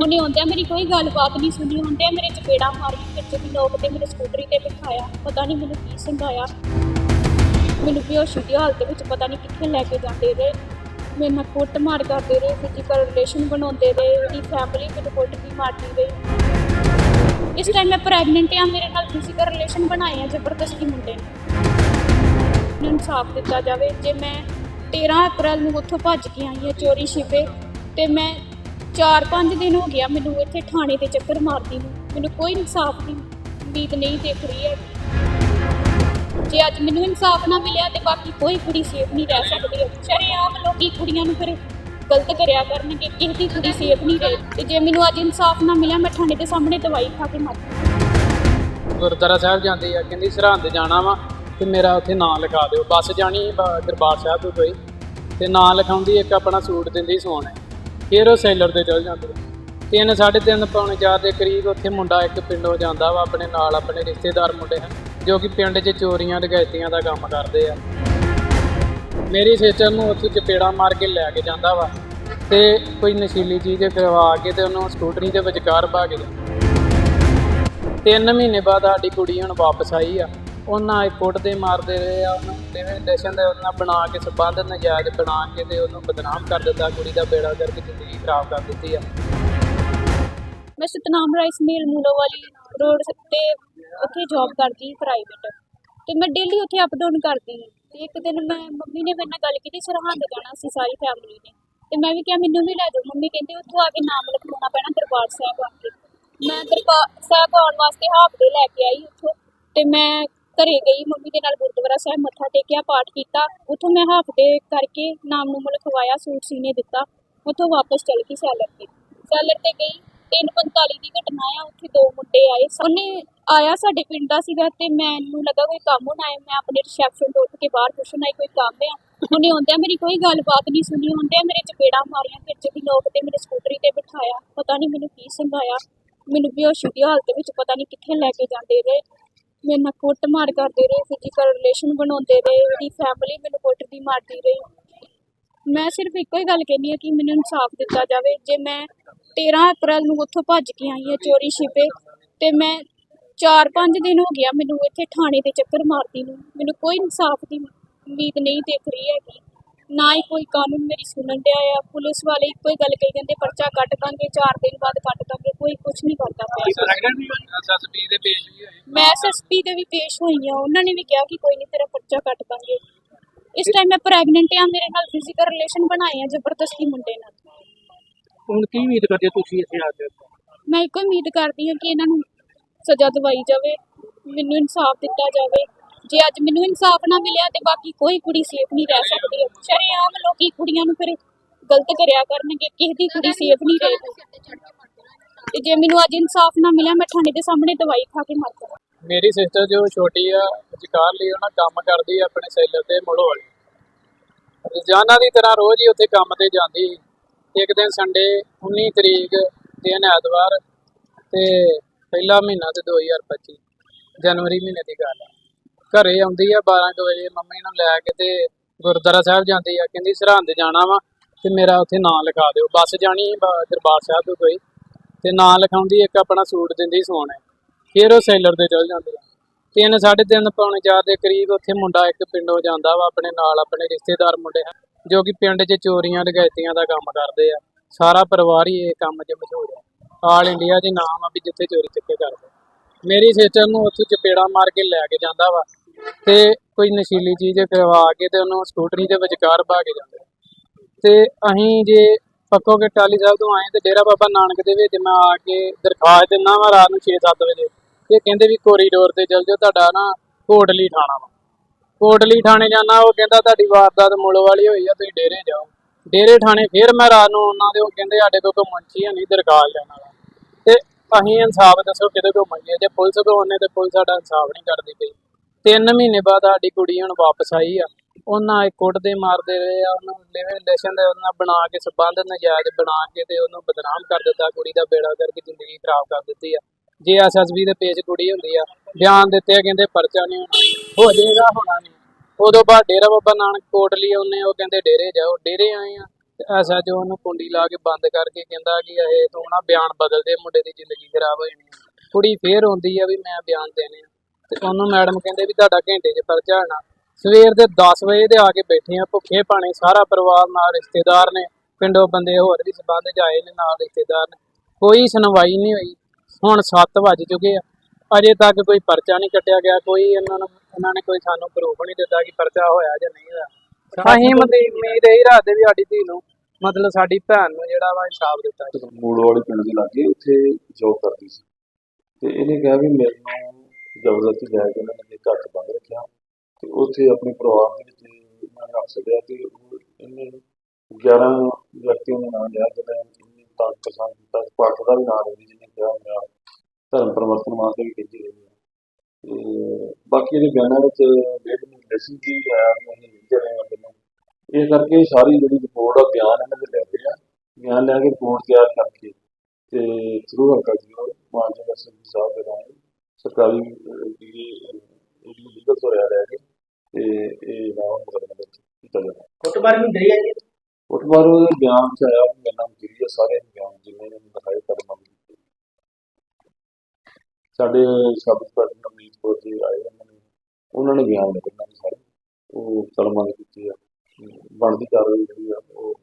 ਉਹਨੇ ਆਉਂਦਿਆਂ ਮੇਰੀ ਕੋਈ ਗੱਲਬਾਤ ਨਹੀਂ ਸੁਣੀ ਹੁੰਦੇ ਮੇਰੇ ਚਪੇੜਾ ਮਾਰੀ ਵਿੱਚ ਵੀ ਲੋਕ ਤੇ ਮੇਰੇ ਸਕੂਟਰੀ ਤੇ ਬਿਠਾਇਆ, ਪਤਾ ਨਹੀਂ ਮੈਨੂੰ ਕੀ ਸਮਝਾਇਆ ਮੈਨੂੰ ਬੇਹੋਸ਼ੀ ਦੀ ਹਾਲਤ ਵਿੱਚ ਪਤਾ ਨਹੀਂ ਕਿੱਥੇ ਲੈ ਕੇ ਜਾਂਦੇ ਰਹੇ। ਮੇਰੇ ਨਾਲ ਕੁੱਟ ਮਾਰ ਕਰਦੇ ਰਹੇ ਫਿਜ਼ੀਕਲ ਰਿਲੇਸ਼ਨ ਬਣਾਉਂਦੇ ਰਹੇ, ਉਹਦੀ ਫੈਮਿਲੀ ਮੈਨੂੰ ਕੁੱਟ ਵੀ ਮਾਰਦੀ ਰਹੀ ਇਸ ਟਾਈਮ ਮੈਂ ਪ੍ਰੈਗਨੈਂਟ ਆ ਮੇਰੇ ਨਾਲ ਫਿਜ਼ੀਕਲ ਰਿਲੇਸ਼ਨ ਬਣਾਏ ਆ ਜ਼ਬਰਦਸਤੀ ਮੁੰਡੇ ਨੇ। ਮੈਨੂੰ ਇਨਸਾਫ ਦਿੱਤਾ ਜਾਵੇ। ਜੇ ਮੈਂ 13 ਅਪ੍ਰੈਲ ਨੂੰ ਉੱਥੋਂ ਭੱਜ ਕੇ ਆਈ ਹਾਂ ਚੋਰੀ ਛਿਪੇ, ਤੇ ਮੈਂ 4-5 ਦਿਨ ਹੋ ਗਿਆ ਮੈਨੂੰ ਇੱਥੇ ਥਾਣੇ ਤੇ ਚੱਕਰ ਮਾਰਦੀ ਨੂੰ। ਮੈਨੂੰ ਕੋਈ ਇਨਸਾਫ ਦੀ ਉਮੀਦ ਨਹੀਂ ਦਿਖ ਰਹੀ ਹੈ ਜੇ ਅੱਜ ਮੈਨੂੰ ਇਨਸਾਫ ਨਾ ਮਿਲਿਆ ਤੇ ਬਾਕੀ ਕੋਈ ਕੁੜੀ ਸੇਫ ਨਹੀਂ ਰਹਿ ਸਕਦੀ ਸ਼ਰੇਆਮ ਲੋਕੀ ਕੁੜੀਆਂ ਨੂੰ ਫਿਰ ਗਲਤ ਕਰਿਆ ਕਰਨਗੇ, ਕਿਸੇ ਦੀ ਕੁੜੀ ਸੇਫ ਨਹੀਂ ਰਹੇ ਤੇ ਜੇ ਮੈਨੂੰ ਅੱਜ ਇਨਸਾਫ ਨਾ ਮਿਲਿਆ, ਮੈਂ ਥਾਣੇ ਦੇ ਸਾਹਮਣੇ ਦਵਾਈ ਖਾ ਕੇ ਮਰ ਗੁਰਦੁਆਰਾ ਸਾਹਿਬ ਜਾਂਦੇ ਆ, ਕਹਿੰਦੀ ਸਰਹੰਦ ਜਾਣਾ ਵਾ, ਤੇ ਮੇਰਾ ਉੱਥੇ ਨਾਂ ਲਿਖਾ ਦਿਓ। ਬੱਸ ਜਾਣੀ ਦਰਬਾਰ ਸਾਹਿਬ ਤੋਂ ਕੋਈ। ਤੇ ਨਾਂ ਲਿਖਾਉਂਦੀ ਇੱਕ ਆਪਣਾ ਸੂਟ ਦਿੰਦੀ ਸੋਹਣਾ। ਫਿਰ ਉਹ ਸੈਲਰ ਤੇ ਚਲ ਜਾਂਦੇ। ਤਿੰਨ, ਸਾਢੇ ਤਿੰਨ, ਪੌਣੇ ਚਾਰ ਦੇ ਕਰੀਬ ਉੱਥੇ ਮੁੰਡਾ ਇੱਕ ਪਿੰਡੋਂ ਜਾਂਦਾ ਵਾ, ਆਪਣੇ ਨਾਲ ਆਪਣੇ ਰਿਸ਼ਤੇਦਾਰ ਮੁੰਡੇ ਹਨ, ਜੋ ਕਿ ਪਿੰਡ 'ਚ ਚੋਰੀਆਂ, ਡਕੈਤੀਆਂ ਦਾ ਕੰਮ ਕਰਦੇ ਆ। ਮੇਰੀ ਸਿਸਟਰ ਨੂੰ ਉੱਥੇ ਚਪੇੜਾ ਮਾਰ ਕੇ ਲੈ ਕੇ ਜਾਂਦਾ ਵਾ ਤੇ ਕੋਈ ਨਸ਼ੀਲੀ ਚੀਜ਼ ਕਰਵਾ ਕੇ ਤੇ ਉਹਨੂੰ ਸਕੂਟਰੀ ਦੇ ਵਿਚਕਾਰ ਭਾ ਕੇ ਜਾਂਦਾ ਤਿੰਨ ਮਹੀਨੇ ਬਾਅਦ ਸਾਡੀ ਕੁੜੀ ਹੁਣ ਵਾਪਸ ਆਈ ਆ। ਉਹਨਾਂ ਕੁੱਟਦੇ ਮਾਰਦੇ ਰਹੇ ਆ, ਉਹਨੂੰ ਜਿਵੇਂ ਰਿਲੇਸ਼ਨ ਦੇ ਉਹਨਾਂ ਬਣਾ ਕੇ ਸਬੰਧ ਨਜਾਇਜ਼ ਬਣਾ ਕੇ ਤੇ ਉਹਨੂੰ ਬਦਨਾਮ ਕਰ ਦਿੱਤਾ, ਕੁੜੀ ਦਾ ਬੇੜਾ ਕਰਕੇ ਜ਼ਿੰਦਗੀ ਖਰਾਬ ਕਰ ਦਿੱਤੀ ਆ। ਮੈਂ ਸਤਨਾਮ ਰਾਈਸ ਮਿਲ ਮੂਲੋ ਵਾਲੀ ਰੋਡ ਤੇ ਉੱਥੇ ਜੌਬ ਕਰਦੀ ਪ੍ਰਾਈਵੇਟ ਤੇ ਮੈਂ ਡੇਲੀ ਉੱਥੇ ਅਪ ਡਾਊਨ ਕਰਦੀ ਤੇ ਇੱਕ ਦਿਨ ਮੈਂ, ਮੰਮੀ ਨੇ ਮੇਰੇ ਨਾਲ ਗੱਲ ਕੀਤੀ, ਸਰਹੰਦ ਜਾਣਾ ਸੀ ਸਾਰੀ ਫੈਮਿਲੀ ਨੇ। ਤੇ ਮੈਂ ਵੀ ਕਿਹਾ, ਮੈਨੂੰ ਵੀ ਲੈ ਜਾਓ। ਮੰਮੀ ਕਹਿੰਦੇ, ਉੱਥੋਂ ਆ ਕੇ ਨਾਮ ਲਿਖਵਾਉਣਾ ਪੈਣਾ ਦਰਬਾਰ ਸਾਹਿਬ ਆ ਕੇ। ਮੈਂ ਦਰਬਾਰ ਸਾਹਿਬ ਆਉਣ ਵਾਸਤੇ ਹਾਫ ਦੇ ਲੈ ਕੇ ਆਈ ਉੱਥੋਂ। ਤੇ ਮੈਂ ਘਰੇ ਗਈ, ਮੰਮੀ ਦੇ ਨਾਲ ਗੁਰਦੁਆਰਾ ਸਾਹਿਬ ਮੱਥਾ ਟੇਕਿਆ, ਪਾਠ ਕੀਤਾ। ਉੱਥੋਂ ਮੈਂ ਹਾਫ ਦੇ ਕਰਕੇ ਨਾਮ ਨੂੰ ਲਿਖਵਾਇਆ ਸੂਟ ਸੀਨੇ ਦਿੱਤਾ। ਉੱਥੋਂ ਵਾਪਸ ਚਲ ਗਈ ਸੈਲਰ ਤੇ। ਸੈਲਰ ਤੇ ਗਈ 3:45 ਦੀ ਘਟਨਾ ਆ, ਉੱਥੇ ਦੋ ਮੁੰਡੇ ਆਏ। ਉਹਨੇ ਆਇਆ ਸਾਡੇ ਪਿੰਡ ਦਾ ਸੀਗਾ ਤੇ ਮੈਨੂੰ ਲੱਗਾ ਕੋਈ ਕੰਮ ਹੋਣਾ ਹੈ। ਮੈਂ ਆਪਣੇ ਰਿਸੈਪਸ਼ਨ ਤੋਂ ਉੱਠ ਕੇ ਬਾਹਰ ਪੁੱਛਣ ਆਈ, ਕੋਈ ਕੰਮ ਆ? ਉਹਨੇ ਆਉਂਦਿਆਂ ਮੇਰੀ ਕੋਈ ਗੱਲਬਾਤ ਨਹੀਂ ਸੁਣੀ ਹੁੰਦਿਆਂ ਮੇਰੇ ਚਪੇੜਾ ਮਾਰੀਆਂ, ਫਿਰ ਵੀ ਲੋਕ ਤੇ ਮੇਰੇ ਸਕੂਟਰੀ ਤੇ ਬਿਠਾਇਆ, ਪਤਾ ਨਹੀਂ ਮੈਨੂੰ ਕੀ ਸੰਭਾਇਆ ਮੈਨੂੰ ਬੇਹੋਸ਼ੀ ਦੀ ਹਾਲਤ ਵਿੱਚ ਪਤਾ ਨਹੀਂ ਕਿੱਥੇ ਲੈ ਕੇ ਜਾਂਦੇ ਰਹੇ। ਮੇਰੇ ਨਾਲ ਕੁੱਟ ਮਾਰ ਕਰਦੇ ਰਹੇ ਫਿਜ਼ੀਕਲ ਰਿਲੇਸ਼ਨ ਬਣਾਉਂਦੇ ਰਹੇ ਉਹਦੀ ਫੈਮਿਲੀ ਮੈਨੂੰ ਕੁੱਟਦੀ ਮਾਰਦੀ ਰਹੀ। ਮੈਂ ਸਿਰਫ ਇੱਕੋ ਹੀ ਗੱਲ ਕਹਿੰਦੀ ਹਾਂ ਕਿ ਮੈਨੂੰ ਇਨਸਾਫ ਦਿੱਤਾ ਜਾਵੇ। ਜੇ ਮੈਂ 13 ਅਪ੍ਰੈਲ ਨੂੰ ਉੱਥੋਂ ਭੱਜ ਕੇ ਆਈ ਹਾਂ ਚੋਰੀ ਛਿਪੇ, ਤੇ ਮੈਂ 4-5 ਦਿਨ ਹੋ ਗਿਆ ਮੈਨੂੰ ਇੱਥੇ ਥਾਣੇ ਦੇ ਚੱਕਰ ਮਾਰਦੀ ਨੂੰ। ਮੈਨੂੰ ਕੋਈ ਇਨਸਾਫ ਦੀ ਉਮੀਦ ਨਹੀਂ ਦਿਖ ਰਹੀ ਹੈਗੀ। ਨਾ ਹੀ ਕੋਈ ਕਾਨੂੰਨ ਮੇਰੀ ਸੁਣਨ ਡਿਆ ਆ। ਪੁਲਿਸ ਵਾਲੇ ਇੱਕੋ ਹੀ ਗੱਲ ਕਹੀ ਜਾਂਦੇ ਪਰਚਾ ਕੱਟ ਦਾਂਗੇ 4 ਦਿਨ ਬਾਅਦ ਕੱਟ ਦਾਂਗੇ ਕੋਈ ਕੁਝ ਨਹੀਂ ਕਰਦਾ ਪਿਆ। ਐਸਐਸਪੀ ਦੇ ਪੇਜ ਵੀ ਹੋਏ? ਮੈਂ ਐਸਐਸਪੀ ਦੇ ਵੀ ਪੇਸ਼ ਹੋਈ ਆ। ਉਹਨਾਂ ਨੇ ਵੀ ਕਿਹਾ ਕਿ ਕੋਈ ਨਹੀਂ ਤੇਰਾ ਪਰਚਾ ਕੱਟ ਦਾਂਗੇ। ਇਸ ਟਾਈਮ ਮੈਂ ਪ੍ਰੈਗਨੈਂਟ ਆ ਮੇਰੇ ਨਾਲ ਫਿਜ਼ੀਕਲ ਰਿਲੇਸ਼ਨ ਬਣਾਏ ਆ ਜ਼ਬਰਦਸਤੀ ਮੁੰਡੇ ਨਾਲ। ਹੁਣ ਕੀ ਉਮੀਦ ਕਰਦੇ ਤੁਸੀਂ ਇੱਥੇ ਆ ਕੇ? ਮੈਂ ਇੱਕੋ ਉਮੀਦ ਕਰਦੀ ਹਾਂ ਕਿ ਇਹਨਾਂ ਨੂੰ ਸਜ਼ਾ ਦਿਵਾਈ ਜਾਵੇ ਮੈਨੂੰ ਇਨਸਾਫ ਦਿੱਤਾ ਜਾਵੇ। ਜੇ ਅੱਜ ਮੈਨੂੰ ਇਨਸਾਫ ਨਾ ਮਿਲਿਆ ਤੇ ਬਾਕੀ ਕੋਈ ਕੁੜੀ ਸੇਫ ਨਹੀਂ ਰਹਿ ਸਕਦੀ। ਸ਼ਰੇਆਮ ਲੋਕੀ ਕੁੜੀਆਂ ਨੂੰ ਫਿਰ ਗਲਤ ਕਰਿਆ ਕਰਨਗੇ, ਕਿਸੇ ਦੀ ਕੁੜੀ ਸੇਫ ਨਹੀਂ ਰਹੇਗੀ। ਤੇ ਜੇ ਮੈਨੂੰ ਅੱਜ ਇਨਸਾਫ ਨਾ ਮਿਲਿਆ, ਮੈਂ ਥਾਣੇ ਦੇ ਸਾਹਮਣੇ ਦਵਾਈ ਖਾ ਕੇ ਮਰ ਜਾਵਾਂ। ਮੇਰੀ ਸਿਸਟਰ ਜੋ ਛੋਟੀ ਆ ਵਿਚਕਾਰ ਲਈ ਉਹਨਾਂ ਕੰਮ ਕਰਦੀ ਆ ਆਪਣੇ ਸੈਲਰ ਤੇ ਮੁੜੋ ਰੋਜ਼ਾਨਾ ਦੀ ਤਰ੍ਹਾਂ ਰੋਜ਼ ਹੀ ਉੱਥੇ ਕੰਮ ਤੇ ਜਾਂਦੀ। ਇੱਕ ਦਿਨ ਸੰਡੇ 19 ਤਰੀਕ, ਦਿਨ ਐਤਵਾਰ ਤੇ ਪਹਿਲਾ ਮਹੀਨਾ ਤੇ 2025 ਜਨਵਰੀ ਮਹੀਨੇ ਦੀ ਗੱਲ ਆ। ਘਰੇ ਆਉਂਦੀ ਆ 12 ਕੁ ਵਜੇ ਮੰਮੀ ਨੂੰ ਲੈ ਕੇ ਤੇ ਗੁਰਦੁਆਰਾ ਸਾਹਿਬ ਜਾਂਦੀ ਆ, ਕਹਿੰਦੀ ਸਰਹੰਦ ਜਾਣਾ ਵਾ ਤੇ ਮੇਰਾ ਉੱਥੇ ਨਾਂ ਲਿਖਾ ਦਿਓ। ਬੱਸ ਜਾਣੀ ਦਰਬਾਰ ਸਾਹਿਬ ਤੋਂ ਕੋਈ। ਤੇ ਨਾਂ ਲਿਖਾਉਂਦੀ, ਇੱਕ ਆਪਣਾ ਸੂਟ ਦਿੰਦੀ ਸੋਨੇ ਫਿਰ ਉਹ ਸੈਲਰ ਦੇ ਚਲ ਜਾਂਦੇ ਆ। ਤਿੰਨ ਸਾਢੇ ਤਿੰਨ, ਪੌਣੇ ਚਾਰ ਦੇ ਕਰੀਬ ਉੱਥੇ ਮੁੰਡਾ ਇੱਕ ਪਿੰਡੋਂ ਜਾਂਦਾ ਵਾ, ਆਪਣੇ ਨਾਲ ਆਪਣੇ ਰਿਸ਼ਤੇਦਾਰ ਮੁੰਡੇ ਜੋ ਕਿ ਪਿੰਡ 'ਚ ਚੋਰੀਆਂ ਡਕੈਤੀਆਂ ਦਾ ਕੰਮ ਕਰਦੇ ਆ। ਸਾਰਾ ਪਰਿਵਾਰ ਹੀ ਇਹ ਕੰਮ 'ਚ ਮਸ਼ਹੂਰ ਹੈ ਆਲ ਇੰਡੀਆ 'ਚ ਨਾਮ ਆ ਵੀ ਜਿੱਥੇ ਚੋਰੀ ਚੱਕੇ ਕਰਦੇ ਮੇਰੀ ਸਿਸਟਰ ਨੂੰ ਉੱਥੇ ਚਪੇੜਾ ਮਾਰ ਕੇ ਲੈ ਕੇ ਜਾਂਦਾ ਵਾ। ਤੇ ਕੋਈ ਨਸ਼ੀਲੀ ਚੀਜ਼ ਕਰਵਾ ਕੇ ਤੇ ਉਹਨੂੰ ਸਕੂਟਰੀ ਦੇ ਵਿਚਕਾਰ ਪਾ ਕੇ ਜਾਂਦੇ ਤੇ ਅਸੀਂ ਜੇ ਪੱਕੋ ਕੇ ਟਾਲੀ ਸਾਹਿਬ ਤੋਂ ਆਏ ਤੇ ਡੇਰਾ ਬਾਬਾ ਨਾਨਕ ਦੇ ਵਿੱਚ ਮੈਂ ਆ ਕੇ ਦਰਖਾਸਤ ਦਿੰਦਾ ਵਾ ਰਾਤ ਨੂੰ 6-7 ਵਜੇ। ਇਹ ਕਹਿੰਦੇ ਵੀ ਕੋਰੀਡੋਰ ਤੇ ਚੱਲ ਜਾਓ, ਤੁਹਾਡਾ ਨਾ ਕੋਟਲੀ ਥਾਣਾ ਵਾ। ਕੋਟਲੀ ਥਾਣੇ ਜਾਣਾ, ਉਹ ਕਹਿੰਦਾ ਤੁਹਾਡੀ ਵਾਰਦਾਤ ਮੁੱਲ ਵਾਲੀ ਹੋਈ ਆ, ਤੁਸੀਂ ਡੇਰੇ ਜਾਓ। ਡੇਰੇ ਥਾਣੇ ਫਿਰ ਮੈਂ ਰਾਤ ਨੂੰ ਉਹਨਾਂ ਦੇ ਉਹ ਕਹਿੰਦੇ ਸਾਡੇ ਕੋਲ ਕੋਈ ਮੁੰਸ਼ੀ ਹੈ ਨਹੀਂ, ਦਰਖਾਸਤ ਲੈਣ ਵਾਲਾ। ਤੇ ਅਸੀਂ ਇਨਸਾਫ ਦੱਸੋ ਕਿਹਦੇ ਕੋਲ ਮੰਗੀਏ ਜੇ ਪੁਲਿਸ ਕੋਲ ਉਹਨੇ ਤੇ ਪੁਲਿਸ ਸਾਡਾ ਇਨਸਾਫ ਨਹੀਂ ਕਰਦੀ ਪਈ। ਤਿੰਨ ਮਹੀਨੇ ਬਾਅਦ ਸਾਡੀ ਕੁੜੀ ਹੁਣ ਵਾਪਸ ਆਈ ਆ। ਉਹਨਾਂ ਇਹ ਕੁੱਟਦੇ ਮਾਰਦੇ ਰਹੇ ਆ ਉਹਨੂੰ ਲਿਵਿੰਗ ਰਿਲੇਸ਼ਨ ਦੇ ਉਹਨਾਂ ਬਣਾ ਕੇ ਸਬੰਧ ਨਜਾਇਜ਼ ਬਣਾ ਕੇ ਤੇ ਉਹਨੂੰ ਬਦਨਾਮ ਕਰ ਦਿੱਤਾ ਕੁੜੀ ਦਾ ਬੇੜਾ ਕਰਕੇ ਜ਼ਿੰਦਗੀ ਖਰਾਬ ਕਰ ਦਿੱਤੀ ਆ। ਜੇ ਐਸਐਸਬੀ ਦੇ ਪੇਜ ਕੁੜੀ ਹੁੰਦੀ ਆ ਬਿਆਨ ਦਿੱਤੇ ਆ, ਕਹਿੰਦੇ ਪਰਚਾ ਨਹੀਂ ਹੋਣਾ ਹੋ ਜਾਏਗਾ ਹੋਣਾ ਨਹੀਂ। ਉਦੋਂ ਬਾਅਦ ਡੇਰਾ ਬਾਬਾ ਨਾਨਕ ਕੋਟਲੀ ਉਹਨੇ ਉਹ ਕਹਿੰਦੇ ਡੇਰੇ ਜਾਓ ਡੇਰੇ ਆਏ ਆ। ਤੇ ਐਸਐਚਓ ਉਹਨੂੰ ਕੁੰਡੀ ਲਾ ਕੇ ਬੰਦ ਕਰਕੇ ਕਹਿੰਦਾ ਕਿ ਇਹ ਤੂੰ ਨਾ ਬਿਆਨ ਬਦਲ ਦੇ ਮੁੰਡੇ ਦੀ ਜ਼ਿੰਦਗੀ ਖਰਾਬ ਹੋ ਜਾਣੀ ਆ। ਕੁੜੀ ਫੇਰ ਆਉਂਦੀ ਆ ਵੀ ਮੈਂ ਬਿਆਨ ਦੇਣੇ ਆ। ਤੇ ਉਹਨੂੰ ਮੈਡਮ ਕਹਿੰਦੇ ਵੀ ਤੁਹਾਡਾ ਘੰਟੇ 'ਚ ਪਰਚਾ ਹੋਣਾ ਸਵੇਰ ਦੇ 10 ਵਜੇ ਦੇ ਆ ਕੇ ਬੈਠੇ ਆ ਭੁੱਖੇ ਪਾਣੇ ਸਾਰਾ ਪਰਿਵਾਰ ਨਾਲ ਰਿਸ਼ਤੇਦਾਰ ਨੇ ਪਿੰਡੋਂ ਬੰਦੇ ਹੋਰ ਵੀ ਸਬੰਧ ਆਏ ਨੇ ਨਾਲ ਰਿਸ਼ਤੇਦਾਰ ਨੇ। ਕੋਈ ਸੁਣਵਾਈ ਨਹੀਂ ਹੋਈ। ਹੁਣ 7 ਵੱਜ ਚੁੱਕੇ ਆ। ਅਜੇ ਤੱਕ ਕੋਈ ਪਰਚਾ ਨਹੀਂ ਕੱਟਿਆ ਗਿਆ ਕੋਈ ਇਹਨਾਂ ਨੂੰ ਇਹਨਾਂ ਨੇ ਕੋਈ ਸਾਨੂੰ ਪ੍ਰੂਫ ਨਹੀਂ ਦਿੱਤਾ ਕਿ ਪਰਚਾ ਹੋਇਆ ਜਾਂ ਨਹੀਂ ਹੋਇਆ। ਅਸੀਂ ਮਤਲਬ ਉਮੀਦ ਇਹੀ ਰੱਖਦੇ ਵੀ ਸਾਡੀ ਧੀ ਨੂੰ ਮਤਲਬ ਸਾਡੀ ਭੈਣ ਨੂੰ ਜਿਹੜਾ ਵਾ ਇਨਸਾਫ ਦਿੱਤਾ ਮੂੜ ਵਾਲੇ ਪਿੰਡ ਦੇ ਲਾਗੇ ਉੱਥੇ ਜੋਬ ਕਰਦੀ ਸੀ। ਤੇ ਇਹਨੇ ਕਿਹਾ ਵੀ ਮੇਰੇ ਨੂੰ ਜ਼ਬਰਦਸਤੀ ਲੈ ਕੇ ਉਹਨਾਂ ਨੇ ਘਰ 'ਚ ਬੰਦ ਰੱਖਿਆ ਤੇ ਉੱਥੇ ਆਪਣੇ ਪਰਿਵਾਰ ਦੇ ਵਿੱਚ ਇਹਨਾਂ ਨੇ ਰੱਖ ਛੱਡਿਆ ਤੇ ਉਹ ਇਹਨੇ 11 ਵਿਅਕਤੀਆਂ ਦਾ ਨਾਮ ਲਿਆ ਜਿਹਨਾਂ ਨੇ ਤੰਗ ਪਸੰਦ ਕੀਤਾ। ਪਾਠ ਦਾ ਵੀ ਨਾਮ ਲੈਂਦੀ ਜਿਹਨੇ ਕਿਹਾ ਮੈਂ ਧਰਮ ਪਰਿਵਰਤਨ ਵਾਸਤੇ ਵੀ ਕਹਿੰਦੀ ਗਈ ਹੈ ਤੇ ਬਾਕੀ ਦੇ ਬਿਆਨਾਂ ਵਿੱਚ ਜਿਹੜੀ ਲੈਸਨ ਕੀ ਆਇਆ ਵੀ ਅਸੀਂ ਲਿਖਦੇ ਇਹ ਕਰਕੇ ਸਾਰੀ ਜਿਹੜੀ ਰਿਪੋਰਟ ਆ, ਬਿਆਨ ਇਹਨਾਂ ਦੇ ਲੈ ਰਹੇ ਆ। ਬਿਆਨ ਲੈ ਕੇ ਰਿਪੋਰਟ ਤਿਆਰ ਕਰਕੇ ਤੇ ਥਰੂ ਹਲਕਾ ਜੀ ਮਾਨਯੋਗ ਸਿੰਘ ਸਾਹਿਬ ਦੇ ਨਾਲ ਸਰਕਾਰੀ ਜਿਹੜੀ ਜਿਹੜੀ ਲੀਗਲ ਤੋਂ ਰਿਹਾ ਰਹਿ ਕੇ ਤੇ ਇਹ ਨਾਮ ਮੁਕਦਮੇ ਵਿੱਚ ਕੀਤਾ ਜਾਣਾ ਡਰੀ ਹੈ ਜੀ ਫੁੱਟਬਾਲ ਦੇ ਬਿਆਨ ਚ ਆਇਆ ਮੇਰੇ ਨਾਲ ਗਿਰੀ ਸਾਰੇ ਬਿਆਨ ਜਿੰਨੇ ਨੇ ਦਿਖਾਏ ਕਰ ਮੰਗ ਕੀਤੀ ਸਾਡੇ ਸਾਬਤ ਪ੍ਰਧਾਨ ਅਮਰੀਕ ਕੌਰ ਜੀ ਆਏ ਉਹਨਾਂ ਨੇ ਉਹਨਾਂ ਨੇ ਬਿਆਨ ਲਿਖੇ ਉਹਨਾਂ ਨੇ ਸਾਰੇ ਉਹ ਕਲਮਾਂ ਕੀਤੀ ਆ। ਬਣਦੀ ਕਾਰਵਾਈ ਜਿਹੜੀ ਆ ਉਹ